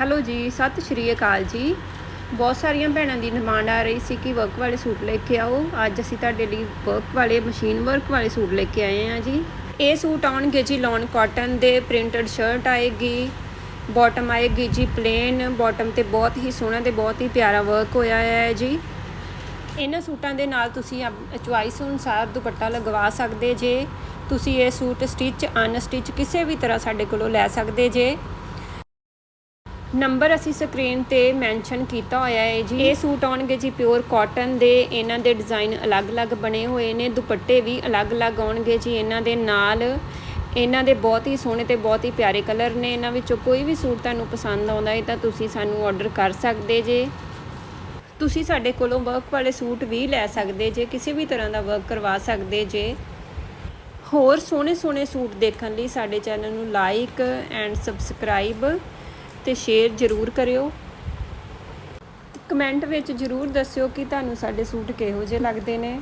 Hello ਜੀ, ਸਤਿ ਸ਼੍ਰੀ ਅਕਾਲ ਜੀ। ਬਹੁਤ ਸਾਰੀਆਂ ਭੈਣਾਂ ਦੀ ਡਿਮਾਂਡ ਆ ਰਹੀ ਸੀ ਕਿ ਵਰਕ ਵਾਲੇ ਸੂਟ ਲੈ ਕੇ ਆਓ। ਅੱਜ ਅਸੀਂ ਤੁਹਾਡੇ ਲਈ ਵਰਕ ਵਾਲੇ ਮਸ਼ੀਨ ਵਰਕ ਵਾਲੇ ਸੂਟ ਲੈ ਕੇ ਆਏ ਹਾਂ ਜੀ। ਇਹ ਸੂਟ ਆਉਣਗੇ ਜੀ ਲੌਨ ਕਾਟਨ ਦੇ ਪ੍ਰਿੰਟਡ ਸ਼ਰਟ ਆਏਗੀ ਬਾਟਮ ਆਏਗੀ ਜੀ ਪਲੇਨ ਬਾਟਮ ਤੇ ਬਹੁਤ ਹੀ ਸੋਹਣਾ ਤੇ ਬਹੁਤ ਹੀ ਪਿਆਰਾ ਵਰਕ ਹੋਇਆ ਹੈ ਜੀ। ਇਹਨਾਂ ਸੂਟਾਂ ਦੇ ਨਾਲ ਤੁਸੀਂ ਚੁਆਇਸ ਅਨੁਸਾਰ ਦੁਪੱਟਾ ਲਗਵਾ ਸਕਦੇ ਜੇ। ਤੁਸੀਂ ਇਹ ਸੂਟ ਸਟਿਚ ਅਨਸਟਿਚ ਕਿਸੇ ਵੀ ਤਰ੍ਹਾਂ ਸਾਡੇ ਕੋਲੋਂ ਲੈ ਸਕਦੇ ਜੇ। ਨੰਬਰ ਅਸੀਂ ਸਕਰੀਨ ਤੇ ਮੈਂਸ਼ਨ ਕੀਤਾ ਹੋਇਆ ਹੈ ਜੀ। ਇਹ ਸੂਟ ਆਉਣਗੇ ਜੀ ਪਿਓਰ ਕਾਟਨ ਦੇ। ਇਹਨਾਂ ਦੇ ਡਿਜ਼ਾਈਨ ਅਲੱਗ-ਅਲੱਗ ਬਣੇ ਹੋਏ ਨੇ। ਦੁਪੱਟੇ ਵੀ ਅਲੱਗ-ਅਲੱਗ ਆਉਣਗੇ ਜੀ। ਇਹਨਾਂ ਦੇ ਨਾਲ ਇਹਨਾਂ ਦੇ ਬਹੁਤ ਹੀ ਸੋਹਣੇ ਤੇ ਬਹੁਤ ਹੀ ਪਿਆਰੇ ਕਲਰ ਨੇ। ਇਹਨਾਂ ਵਿੱਚੋਂ ਕੋਈ ਵੀ ਸੂਟ ਤੁਹਾਨੂੰ ਪਸੰਦ ਆਉਂਦਾ ਹੈ ਤਾਂ ਤੁਸੀਂ ਸਾਨੂੰ ਆਰਡਰ ਕਰ ਸਕਦੇ ਜੇ। ਤੁਸੀਂ ਸਾਡੇ ਕੋਲੋਂ ਵਰਕ ਵਾਲੇ ਸੂਟ ਵੀ ਲੈ ਸਕਦੇ ਜੇ। ਕਿਸੇ ਵੀ ਤਰ੍ਹਾਂ ਦਾ ਵਰਕ ਕਰਵਾ ਸਕਦੇ ਜੇ। ਹੋਰ ਸੋਹਣੇ ਸੋਹਣੇ ਸੂਟ ਦੇਖਣ ਲਈ ਸਾਡੇ ਚੈਨਲ ਨੂੰ ਲਾਈਕ ਐਂਡ ਸਬਸਕ੍ਰਾਈਬ ਤੇ ਸ਼ੇਅਰ ਜ਼ਰੂਰ ਕਰਿਓ। ਕਮੈਂਟ ਵਿੱਚ ਜ਼ਰੂਰ ਦੱਸਿਓ ਕਿ ਤੁਹਾਨੂੰ ਸਾਡੇ ਸੂਟ ਕਿਹੋ ਜਿਹੇ ਲੱਗਦੇ ਨੇ।